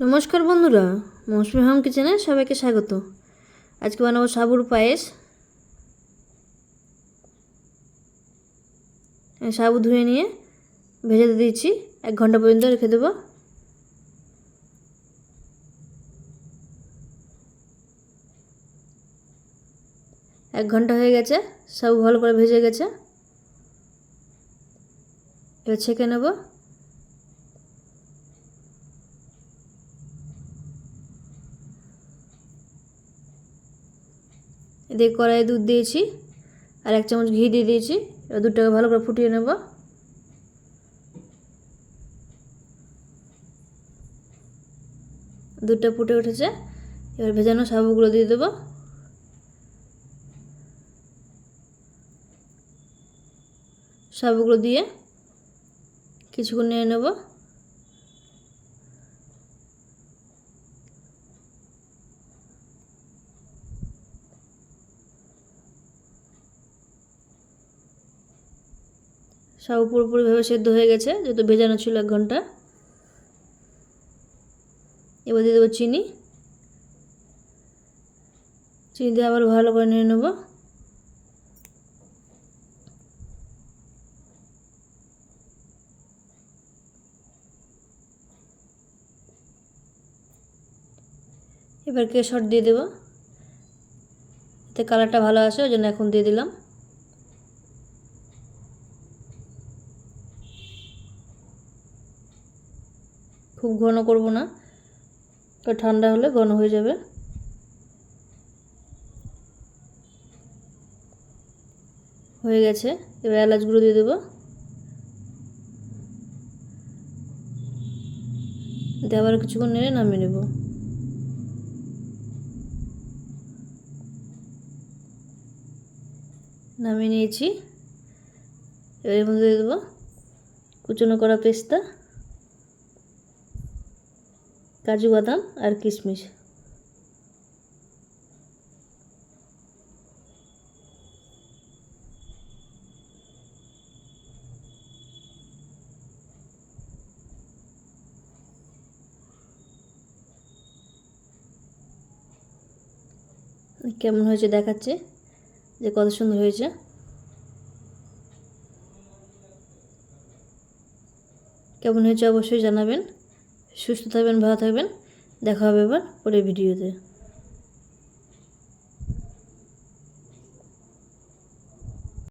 নমস্কার বন্ধুরা, মৌসুমি হোম কিচেনে সবাইকে স্বাগত। আজকে বানাবো সাবুর পায়েস। সাবু ধুয়ে নিয়ে ভেজে দিয়েছি এক ঘণ্টা পর্যন্ত রেখে দেবো। এক ঘণ্টা হয়ে গেছে, সাবু ভালো করে ভেজে গেছে। এবার ছেঁকে নেব। এদিকে কড়াইয়ে দুধ দিয়েছি আর এক চামচ ঘি দিয়ে দিয়েছি। এবার দুধটাকে ভালো করে ফুটিয়ে নেব। দুধটা ফুটে উঠেছে। এবার ভেজানো সাবুগুলো দিয়ে দেবো। সাবুগুলো দিয়ে কিছুক্ষণ নিয়ে নেব। সাবু পুরোপুরিভাবে সেদ্ধ হয়ে গেছে, যেহেতু ভেজানো ছিল এক ঘণ্টা। এবার দিয়ে দেবো চিনি। চিনি দিয়ে আবার ভালো করে নিয়ে নেব। এবার কেশর দিয়ে দেবো। এতে কালারটা ভালো আসে, ওই জন্য এখন দিয়ে দিলাম। খুব ঘন করব না। ঠান্ডা হলে ঘন হয়ে যাবে। হয়ে গেছে। এবার এলাচ গুঁড়ো দিয়ে দেবো। আবার কিছুক্ষণ নেড়ে নামিয়ে নেব। নামিয়ে নিয়েছি। এবার এর মধ্যে দিয়ে দেবো কুচনো করা পেস্তা। কাজু বাদাম আর কিশমিশ। কেমন হয়েছে দেখাচ্ছে? যে কত সুন্দর হয়েছে। কেমন হয়েছে অবশ্যই জানাবেন। সুস্থ থাকবেন ভালো থাকবেন। দেখা হবে এবার পরে ভিডিওতে।